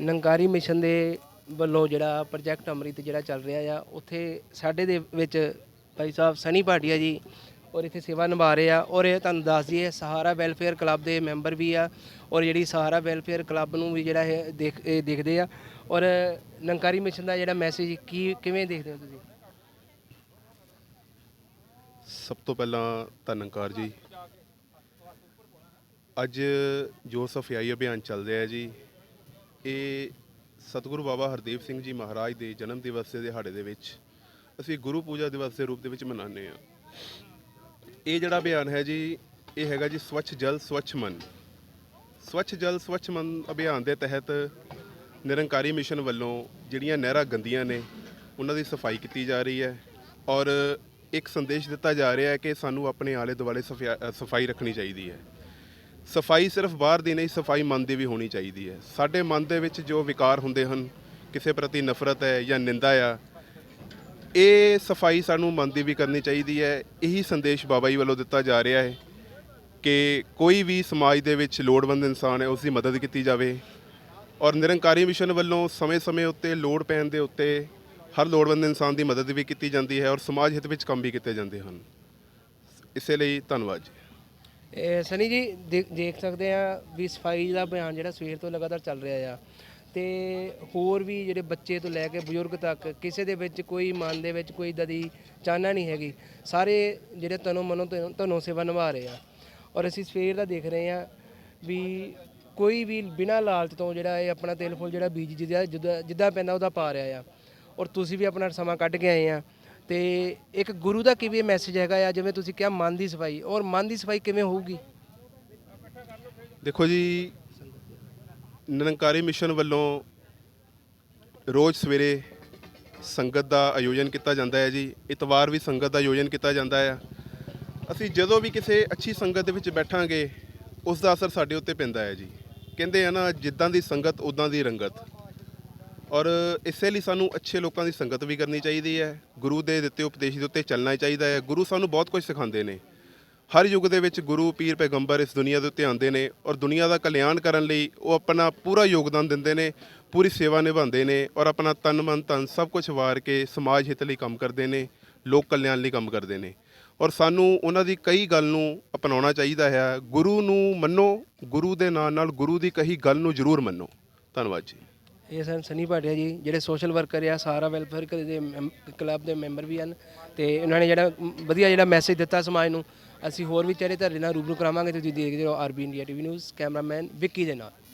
ਨੰਕਾਰੀ mission ਦੇ ਵੱਲੋਂ ਜਿਹੜਾ ਪ੍ਰੋਜੈਕਟ ਅੰਮ੍ਰਿਤ ਜਿਹੜਾ ਚੱਲ ਰਿਹਾ ਆ, ਉੱਥੇ ਸਾਡੇ ਦੇ ਵਿੱਚ ਭਾਈ ਸਾਹਿਬ ਸਨੀ ਭਾਟੀਆ ਜੀ ਔਰ ਇੱਥੇ ਸੇਵਾ ਨਿਭਾ ਰਹੇ ਆ ਔਰ ਇਹ ਤੁਹਾਨੂੰ ਦੱਸ ਦਈਏ, ਸਹਾਰਾ ਵੈਲਫੇਅਰ ਕਲੱਬ ਦੇ ਮੈਂਬਰ ਵੀ ਆ ਔਰ ਜਿਹੜੀ ਸਹਾਰਾ ਵੈਲਫੇਅਰ ਕਲੱਬ ਨੂੰ ਵੀ ਜਿਹੜਾ ਇਹ ਦੇਖ, ਇਹ ਦੇਖਦੇ ਆ ਔਰ ਨੰਕਾਰੀ ਮਿਸ਼ਨ ਦਾ ਜਿਹੜਾ ਮੈਸੇਜ ਕੀ, ਕਿਵੇਂ ਦੇਖਦੇ ਹੋ ਤੁਸੀਂ? ਸਭ ਤੋਂ ਪਹਿਲਾਂ ਧੰਨਕਾਰ ਜੀ, ਅੱਜ ਜੋ ਸਫ਼ਾਈ ਅਭਿਆਨ ਚੱਲ ਰਿਹਾ ਜੀ ਇਹ ਸਤਿਗੁਰੂ ਬਾਬਾ ਹਰਦੇਵ ਸਿੰਘ ਜੀ ਮਹਾਰਾਜ ਦੇ ਜਨਮ ਦਿਵਸ ਦੇ ਦਿਹਾੜੇ ਦੇ ਵਿੱਚ ਅਸੀਂ ਗੁਰੂ ਪੂਜਾ ਦਿਵਸ ਦੇ ਰੂਪ ਦੇ ਵਿੱਚ ਮਨਾਉਂਦੇ ਹਾਂ। ਇਹ ਜਿਹੜਾ ਅਭਿਆਨ ਹੈ ਜੀ, ਇਹ ਹੈਗਾ ਜੀ ਸਵੱਛ ਜਲ, ਸਵੱਛ ਮਨ। ਸਵੱਛ ਜਲ, ਸਵੱਛ ਮਨ ਅਭਿਆਨ ਦੇ ਤਹਿਤ ਨਿਰੰਕਾਰੀ ਮਿਸ਼ਨ ਵੱਲੋਂ ਜਿਹੜੀਆਂ ਨਹਿਰਾਂ ਗੰਦੀਆਂ ਨੇ, ਉਹਨਾਂ ਦੀ ਸਫ਼ਾਈ ਕੀਤੀ ਜਾ ਰਹੀ ਹੈ ਔਰ ਇੱਕ ਸੰਦੇਸ਼ ਦਿੱਤਾ ਜਾ ਰਿਹਾ ਹੈ ਕਿ ਸਾਨੂੰ ਆਪਣੇ ਆਲੇ ਦੁਆਲੇ ਸਫਿਆ- ਸਫ਼ਾਈ ਰੱਖਣੀ ਚਾਹੀਦੀ ਹੈ। ਸਫ਼ਾਈ ਸਿਰਫ ਬਾਹਰ ਦੀ ਨਹੀਂ, ਸਫ਼ਾਈ ਮਨ ਦੀ ਵੀ ਹੋਣੀ ਚਾਹੀਦੀ ਹੈ। ਸਾਡੇ ਮਨ ਦੇ ਵਿੱਚ ਜੋ ਵਿਕਾਰ ਹੁੰਦੇ ਹਨ, ਕਿਸੇ ਪ੍ਰਤੀ ਨਫ਼ਰਤ ਹੈ ਜਾਂ ਨਿੰਦਾ ਆ, ਇਹ ਸਫ਼ਾਈ ਸਾਨੂੰ ਮਨ ਦੀ ਵੀ ਕਰਨੀ ਚਾਹੀਦੀ ਹੈ। ਇਹੀ ਸੰਦੇਸ਼ ਬਾਬਾ ਜੀ ਵੱਲੋਂ ਦਿੱਤਾ ਜਾ ਰਿਹਾ ਹੈ ਕਿ ਕੋਈ ਵੀ ਸਮਾਜ ਦੇ ਵਿੱਚ ਲੋੜਵੰਦ ਇਨਸਾਨ ਹੈ, ਉਸ ਦੀ ਮਦਦ ਕੀਤੀ ਜਾਵੇ ਔਰ ਨਿਰੰਕਾਰੀ ਮਿਸ਼ਨ ਵੱਲੋਂ ਸਮੇਂ-ਸਮੇਂ ਉੱਤੇ, ਲੋੜ ਪੈਣ ਦੇ ਉੱਤੇ ਹਰ ਲੋੜਵੰਦ ਇਨਸਾਨ ਦੀ ਮਦਦ ਵੀ ਕੀਤੀ ਜਾਂਦੀ ਹੈ ਔਰ ਸਮਾਜ ਹਿੱਤ ਵਿੱਚ ਕੰਮ ਵੀ ਕੀਤੇ ਜਾਂਦੇ ਹਨ। ਇਸੇ ਲਈ ਧੰਨਵਾਦ ਜੀ। ਇਹ ਸਨੀ ਜੀ, ਦੇ- ਦੇਖ ਸਕਦੇ ਆ ਵੀ ਸਫ਼ਾਈ ਦਾ ਅਭਿਆਨ ਜਿਹੜਾ ਸਵੇਰ ਤੋਂ ਲਗਾਤਾਰ ਚੱਲ ਰਿਹਾ ਆ। ਤੇ ਹੋਰ ਵੀ ਜਿਹੜੇ ਬੱਚੇ ਤੋਂ ਲੈ ਕੇ ਬਜ਼ੁਰਗ ਤੱਕ, ਕਿਸੇ ਦੇ ਵਿੱਚ ਕੋਈ ਮਨ ਦੇ ਵਿੱਚ ਕੋਈ ਇਦਾਂ ਦੀ ਚਾਹਨਾ ਨਹੀਂ ਹੈਗੀ। ਸਾਰੇ ਜਿਹੜੇ ਤਨੋਂ ਮਨੋਂ ਧਨੋਂ- ਧਨੋਂ ਸੇਵਾ ਨਿਭਾ ਰਹੇ ਆ। ਔਰ ਅਸੀਂ ਸਵੇਰ ਦਾ ਦੇਖ ਰਹੇ ਆ ਵੀ ਕੋਈ ਵੀ ਬਿਨਾਂ ਲਾਲਚ ਤੋਂ ਜਿਹੜਾ ਇਹ ਆਪਣਾ ਤੇਲ ਫੁੱਲ ਜਿਹੜਾ ਬੀਜ ਜਿੱਦਾਂ ਜਿੱਦਾਂ- ਜਿੱਦਾਂ ਪੈਂਦਾ ਉਹਦਾ ਪਾ ਰਿਹਾ ਆ। ਔਰ ਤੁਸੀਂ ਵੀ ਆਪਣਾ ਸਮਾਂ ਕੱਢ ਕੇ ਆਏ ਆ। ਤੇ ਇੱਕ ਗੁਰੂ ਦਾ ਕਿਵੇਂ ਮੈਸੇਜ ਹੈਗਾ ਆ ਜਿਵੇਂ ਤੁਸੀਂ ਕਿਹਾ ਮਨ ਦੀ ਸਫ਼ਾਈ, ਔਰ ਮਨ ਦੀ ਸਫ਼ਾਈ ਕਿਵੇਂ ਹੋਊਗੀ? ਦੇਖੋ ਜੀ, ਨਿਰੰਕਾਰੀ ਮਿਸ਼ਨ ਵੱਲੋਂ ਰੋਜ਼ ਸਵੇਰੇ ਸੰਗਤ ਦਾ ਆਯੋਜਨ ਕੀਤਾ ਜਾਂਦਾ ਹੈ ਜੀ, ਇਤਵਾਰ ਵੀ ਸੰਗਤ ਦਾ ਆਯੋਜਨ ਕੀਤਾ ਜਾਂਦਾ ਹੈ। ਅਸੀਂ ਜਦੋਂ ਵੀ ਕਿਸੇ ਅੱਛੀ ਸੰਗਤ ਦੇ ਵਿੱਚ ਬੈਠਾਂਗੇ, ਉਸ ਦਾ ਅਸਰ ਸਾਡੇ ਉੱਤੇ ਪੈਂਦਾ ਹੈ ਜੀ। ਕਹਿੰਦੇ ਆ ਨਾ, ਜਿੱਦਾਂ ਦੀ ਸੰਗਤ ਉਦਾਂ ਦੀ ਰੰਗਤ। ਔਰ ਇਸੇ ਲਈ ਸਾਨੂੰ ਅੱਛੇ ਲੋਕਾਂ ਦੀ ਸੰਗਤ ਵੀ ਕਰਨੀ ਚਾਹੀਦੀ ਹੈ। ਗੁਰੂ ਦੇ ਦਿੱਤੇ ਉਪਦੇਸ਼ ਦੇ ਉੱਤੇ ਚੱਲਣਾ ਚਾਹੀਦਾ ਹੈ। ਗੁਰੂ ਸਾਨੂੰ ਬਹੁਤ ਕੁਝ ਸਿਖਾਉਂਦੇ ਨੇ। ਹਰ ਯੁੱਗ ਦੇ ਵਿੱਚ ਗੁਰੂ, ਪੀਰ, ਪੈਗੰਬਰ ਇਸ ਦੁਨੀਆ ਦੇ ਉੱਤੇ ਆਉਂਦੇ ਨੇ ਔਰ ਦੁਨੀਆ ਦਾ ਕਲਿਆਣ ਕਰਨ ਲਈ ਉਹ ਆਪਣਾ ਪੂਰਾ ਯੋਗਦਾਨ ਦਿੰਦੇ ਨੇ, ਪੂਰੀ ਸੇਵਾ ਨਿਭਾਉਂਦੇ ਨੇ ਔਰ ਆਪਣਾ ਤਨ, ਮਨ, ਧਨ ਸਭ ਕੁਝ ਵਾਰ ਕੇ ਸਮਾਜ ਹਿੱਤ ਲਈ ਕੰਮ ਕਰਦੇ ਨੇ, ਲੋਕ ਕਲਿਆਣ ਲਈ ਕੰਮ ਕਰਦੇ ਨੇ। ਔਰ ਸਾਨੂੰ ਉਹਨਾਂ ਦੀ ਕਈ ਗੱਲ ਨੂੰ ਅਪਣਾਉਣਾ ਚਾਹੀਦਾ ਹੈ। ਗੁਰੂ ਨੂੰ ਮੰਨੋ, ਗੁਰੂ ਦੇ ਨਾਲ ਨਾਲ ਗੁਰੂ ਦੀ ਕਹੀ ਗੱਲ ਨੂੰ ਜ਼ਰੂਰ ਮੰਨੋ। ਧੰਨਵਾਦ ਜੀ। ਇਹ ਸਨ ਸਨੀ ਭਾਟਿਆ ਜੀ, ਜਿਹੜੇ ਸੋਸ਼ਲ ਵਰਕਰ ਆ, ਸਾਰਾ ਵੈਲਫੇਅਰ ਦੇ ਕਲੱਬ ਦੇ ਮੈਂਬਰ ਵੀ ਹਨ ਤੇ ਉਹਨਾਂ ਨੇ ਜਿਹੜਾ ਵਧੀਆ ਜਿਹੜਾ ਮੈਸੇਜ ਦਿੱਤਾ ਸਮਾਜ ਨੂੰ, ਅਸੀਂ ਹੋਰ ਵੀ ਚਿਹਰੇ ਧਰਦੇ ਨਾਲ ਰੂਬਰੂ ਕਰਾਵਾਂਗੇ ਤੁਸੀਂ ਦੇਖਦੇ ਰਹੋ RB India TV news cameraman Vicky ਦੇ ਨਾਲ।